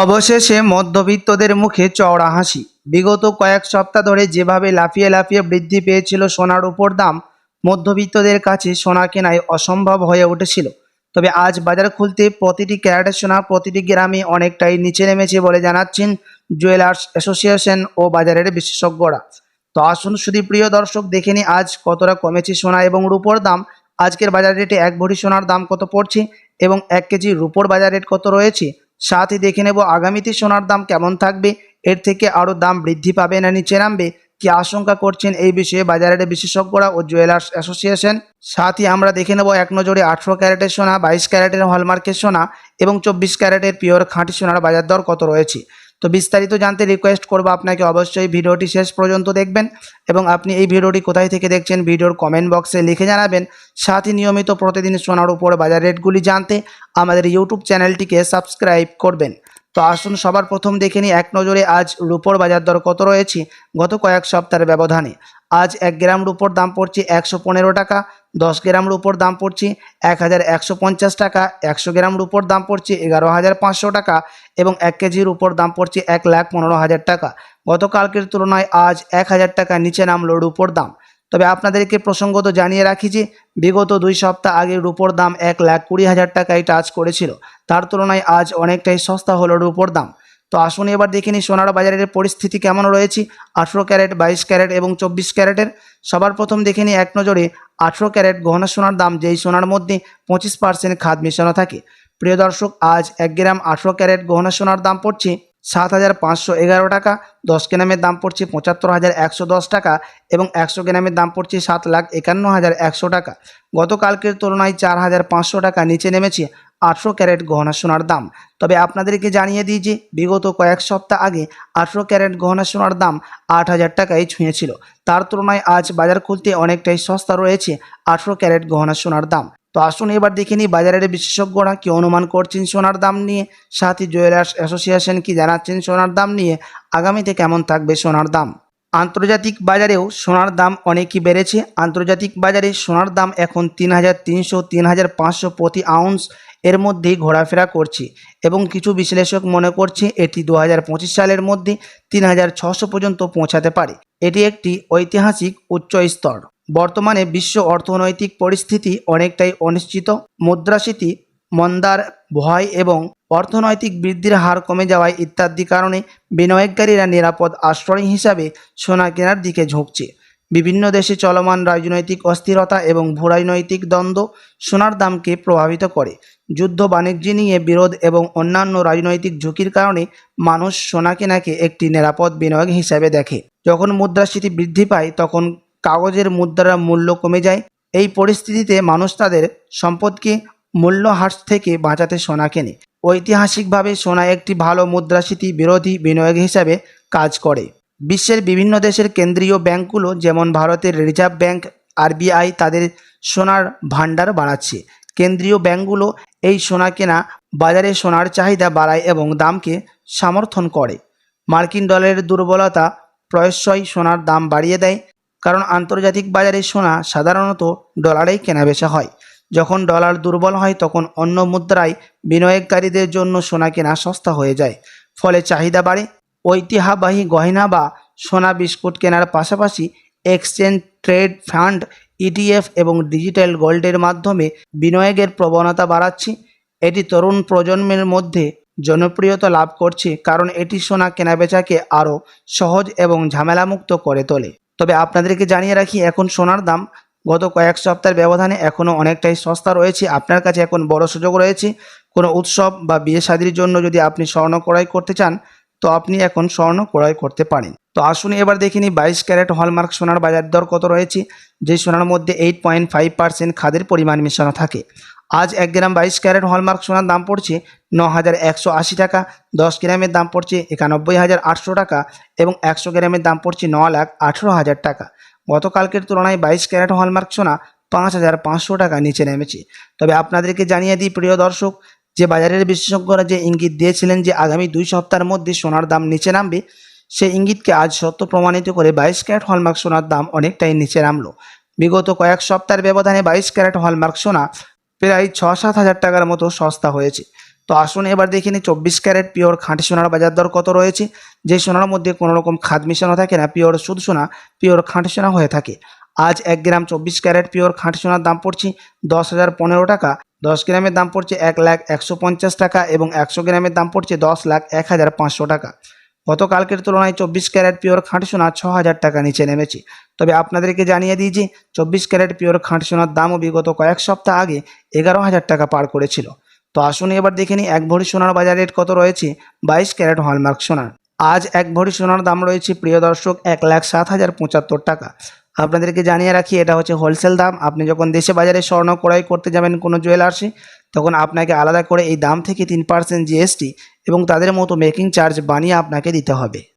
অবশেষে মধ্যবিত্তদের মুখে চওড়া হাসি। বিগত কয়েক সপ্তাহ ধরে যেভাবে লাফিয়ে লাফিয়ে বৃদ্ধি পেয়েছিল সোনার উপর দাম, মধ্যবিত্তদের কাছে সোনা কেনায় অসম্ভব হয়ে উঠেছিল। তবে আজ বাজার খুলতে প্রতিটি ক্যারেটের সোনা প্রতিটি গ্রামে অনেকটাই নিচে নেমেছে বলে জানাচ্ছেন জুয়েলার্স অ্যাসোসিয়েশন ও বাজারের বিশেষজ্ঞরা। তো আসুন শুধু প্রিয় দর্শক দেখে নিই আজ কতটা কমেছে সোনা এবং রূপোর দাম। আজকের বাজার রেটে এক ভরি সোনার দাম কত পড়ছে এবং এক কেজি রূপোর বাজার রেট কত রয়েছে? সাথে দেখে নেব আগামীতে সোনার দাম কেমন থাকবে। এর থেকে আরও দাম বৃদ্ধি পাবে না নিচে নামবে। কি আশঙ্কা করছেন এই বিষয়ে বাজারের বিশেষজ্ঞরা ও জুয়েলার্স অ্যাসোসিয়েশন। সাথে আমরা দেখে নেব এক নজরে আঠেরো ক্যারেটের সোনা, বাইশ ক্যারেটের হলমার্কের সোনা এবং চব্বিশ ক্যারেটের পিওর খাঁটি সোনার বাজার দর কত রয়েছে। তো বিস্তারিত জানতে রিকোয়েস্ট করব আপনাকে। অবশ্যই ভিডিওটি শেষ পর্যন্ত দেখবেন এবং আপনি এই ভিডিওটি কোথায় থেকে দেখছেন ভিডিওর কমেন্ট বক্সে লিখে জানাবেন। সাথে নিয়মিত প্রতিদিন সোনার উপর বাজার রেটগুলি জানতে আমাদের ইউটিউব চ্যানেলটিকে সাবস্ক্রাইব করবেন। তো আসুন সবার প্রথম দেখে নিই এক নজরে আজ রুপোর বাজার দর কত রয়েছে গত কয়েক সপ্তাহের ব্যবধানে। আজ এক গ্রাম রুপোর দাম পড়ছে একশো পনেরো টাকা, দশ গ্রাম রুপোর দাম পড়ছে এক হাজার একশো পঞ্চাশ টাকা, একশো গ্রাম রুপোর দাম পড়ছে এগারো হাজার পাঁচশো টাকা এবং এক কেজির উপর দাম পড়ছে এক লাখ পনেরো হাজার টাকা। গতকালকের তুলনায় আজ এক হাজার টাকা নিচে নামলো রুপোর দাম। তবে আপনাদেরকে প্রসঙ্গত জানিয়ে রাখি যে, বিগত দুই সপ্তাহ আগে রুপোর দাম এক লাখ কুড়ি হাজার টাকায় টাচ করেছিল। তার তুলনায় আজ অনেকটাই সস্তা হলো রুপোর দাম। তো আসুন এবার দেখে নিই সোনার বাজারের পরিস্থিতি কেমন রয়েছে। আঠেরো ক্যারেট, বাইশ ক্যারেট এবং চব্বিশ ক্যারেটের। সবার প্রথম দেখে নিই এক নজরে আঠেরো ক্যারেট গহনা সোনার দাম, যেই সোনার মধ্যে পঁচিশ পার্সেন্ট খাদ মেশানো থাকে। প্রিয় দর্শক, আজ এক গ্রাম আঠেরো ক্যারেট গহনা সোনার দাম পড়ছে সাত হাজার পাঁচশো এগারো টাকা, দশ গ্রামের দাম পড়ছে পঁচাত্তর হাজার একশো দশ টাকা এবং একশো গ্রামের দাম পড়ছে সাত লাখ একান্ন হাজার একশো টাকা। গতকালকের তুলনায় চার হাজার পাঁচশো টাকা নিচে নেমেছে আঠেরো ক্যারেট গহনা সোনার দাম। তবে আপনাদেরকে জানিয়ে দিই যে বিগত কয়েক সপ্তাহ আগে আঠেরো ক্যারেট গহনা সোনার দাম আট হাজার টাকায় ছুঁয়েছিল। তার তুলনায় আজ বাজার খুলতে অনেকটাই সস্তা রয়েছে আঠেরো ক্যারেট গহনা সোনার দাম। তো আসুন এবার দেখে নিই বাজারের বিশেষজ্ঞরা কি অনুমান করছেন সোনার দাম নিয়ে। সাথী জুয়েলার্স অ্যাসোসিয়েশন কি জানাচ্ছেন সোনার দাম নিয়ে? আগামীতে কেমন থাকবে সোনার দাম? আন্তর্জাতিক বাজারেও সোনার দাম অনেকই বেড়েছে। আন্তর্জাতিক বাজারে সোনার দাম এখন তিন হাজার তিনশো, তিন হাজার পাঁচশো প্রতি আউন্স এর মধ্যেই ঘোরাফেরা করছে এবং কিছু বিশ্লেষক মনে করছে এটি দু হাজার পঁচিশ সালের মধ্যে তিন হাজার ছশো পর্যন্ত পৌঁছাতে পারে। এটি একটি ঐতিহাসিক উচ্চ স্তর। বর্তমানে বিশ্ব অর্থনৈতিক পরিস্থিতি অনেকটাই অনিশ্চিত। মুদ্রাস্ফীতি, মন্দার ভয় এবং অর্থনৈতিক বৃদ্ধির হার কমে যাওয়ায় ইত্যাদি কারণে বিনিয়োগকারীরা নিরাপদ আশ্রয় হিসাবে সোনা কেনার দিকে ঝুঁকছে। বিভিন্ন দেশে চলমান রাজনৈতিক অস্থিরতা এবং ভূরাজনৈতিক দ্বন্দ্ব সোনার দামকে প্রভাবিত করে। যুদ্ধ বাণিজ্য নিয়ে বিরোধ এবং অন্যান্য রাজনৈতিক ঝুঁকির কারণে মানুষ সোনা কেনাকে একটি নিরাপদ বিনিয়োগ হিসাবে দেখে। যখন মুদ্রাস্ফীতি বৃদ্ধি পায়, তখন কাগজের মুদ্রার মূল্য কমে যায়। এই পরিস্থিতিতে মানুষ তাদের সম্পদকে মূল্য হ্রাস থেকে বাঁচাতে সোনা কেনে ঐতিহাসিকভাবে সোনা একটি ভালো মুদ্রাস্ফীতি বিরোধী বিনিয়োগ হিসাবে কাজ করে। বিশ্বের বিভিন্ন দেশের কেন্দ্রীয় ব্যাংকগুলো যেমন ভারতের রিজার্ভ ব্যাংক, আরবিআই তাদের সোনার ভাণ্ডার বাড়াচ্ছে। কেন্দ্রীয় ব্যাংকগুলো এই সোনা কেনা, বাজারে সোনার চাহিদা বাড়ায় এবং দামকে সমর্থন করে। মার্কিন ডলারের দুর্বলতা প্রায়শই সোনার দাম বাড়িয়ে দেয়। কারণ আন্তর্জাতিক বাজারে সোনা সাধারণত ডলারেই কেনাবেচা হয়। যখন ডলার দুর্বল হয়, তখন অন্য মুদ্রায় বিনিয়োগকারীদের জন্য সোনা কেনা সস্তা হয়ে যায়। ফলে চাহিদা বাড়ে। ঐতিহ্যবাহী গয়না বা সোনা বিস্কুট কেনার পাশাপাশি এক্সচেঞ্জ, ট্রেড ফান্ড, ইটিএফ এবং ডিজিটাল গোল্ডের মাধ্যমে বিনিয়োগের প্রবণতা বাড়াচ্ছে। এটি তরুণ প্রজন্মের মধ্যে জনপ্রিয়তা লাভ করছে, কারণ এটি সোনা কেনাবেচাকে আরও সহজ এবং ঝামেলামুক্ত করে তোলে। তবে আপনাদেরকে জানিয়ে রাখি, এখন সোনার দাম গত কয়েক সপ্তাহের ব্যবধানে এখনও অনেকটাই সস্তা রয়েছে। আপনার কাছে এখন বড় সুযোগ রয়েছে। কোনো উৎসব বা বিয়ে শাদির জন্য যদি আপনি স্বর্ণ ক্রয় করতে চান, তো আপনি এখন স্বর্ণ ক্রয় করতে পারেন। তো আসুন এবার দেখে নিই, বাইশ ক্যারেট হলমার্ক সোনার বাজার দর কত রয়েছে, যে সোনার মধ্যে এইট পয়েন্ট ফাইভ পার্সেন্ট খাদের পরিমাণ মেশানো থাকে। আজ এক গ্রাম বাইশ ক্যারেট হলমার্ক সোনার দাম পড়ছে ন হাজার একশো আশি টাকা, দশ গ্রামের দাম পড়ছে একানব্বই হাজার আটশো টাকা এবং একশো গ্রামের দাম পড়ছে ন লাখ আঠেরো হাজার টাকা। গতকালকের তুলনায় বাইশ ক্যারেট হলমার্ক সোনা পাঁচ হাজার পাঁচশো টাকা নিচে নেমেছে। তবে আপনাদেরকে জানিয়ে দিই, প্রিয় দর্শক, যে বাজারের বিশেষজ্ঞরা যে ইঙ্গিত দিয়েছিলেন যে আগামী দুই সপ্তাহের মধ্যে সোনার দাম নিচে নামবে, সেই ইঙ্গিতকে আজ সত্য প্রমাণিত করে বাইশ ক্যারেট হলমার্ক সোনার দাম অনেকটাই নিচে নামলো। বিগত কয়েক সপ্তাহের ব্যবধানে বাইশ ক্যারেট হলমার্ক সোনা প্রায় ছ সাত হাজার টাকার মতো সস্তা হয়েছে। তো আসুন এবার দেখে নিই, চব্বিশ ক্যারেট পিওর খাঁটি সোনার বাজার দর কত রয়েছে? যে সোনার মধ্যে কোনো রকম খাদ মিশানো থাকে না, পিওর শুধু সোনা, পিওর খাঁটি সোনা হয়ে থাকে। আজ এক গ্রাম চব্বিশ ক্যারেট পিওর খাঁটি সোনার দাম পড়ছে দশ হাজার পনেরো টাকা। দশ গ্রামের দাম পড়ছে এক লাখ একশো পঞ্চাশ টাকা এবং একশো গ্রামের দাম পড়ছে দশ লাখ এক হাজার পাঁচশো টাকা। গতকালকের তুলনায় চব্বিশ ক্যারেট পিওর খাঁটি সোনা ছ হাজার টাকা নিচে নেমেছে। তবে আপনাদেরকে জানিয়ে দিই যে, চব্বিশ ক্যারেট পিওর খাঁটি সোনার দামও বিগত কয়েক সপ্তাহ আগে এগারো হাজার টাকা পার করেছিল। তো আসুন এবার দেখে নিই এক ভরি সোনার বাজার রেট কত রয়েছে বাইশ ক্যারেট হলমার্ক সোনার। আজ এক ভরি সোনার দাম রয়েছে, প্রিয় দর্শক, এক লাখ সাত হাজার পঁচাত্তর টাকা। আপনাদেরকে জানিয়ে রাখি, এটা হচ্ছে হোলসেল দাম। আপনি যখন দেশে বাজারে স্বর্ণ ক্রয় করতে যাবেন কোনো জুয়েলার্সে, তখন আপনাকে আলাদা করে এই দাম থেকে তিন পার্সেন্ট জিএসটি এবং তাদের মতো মেকিং চার্জ বানিয়ে আপনাকে দিতে হবে।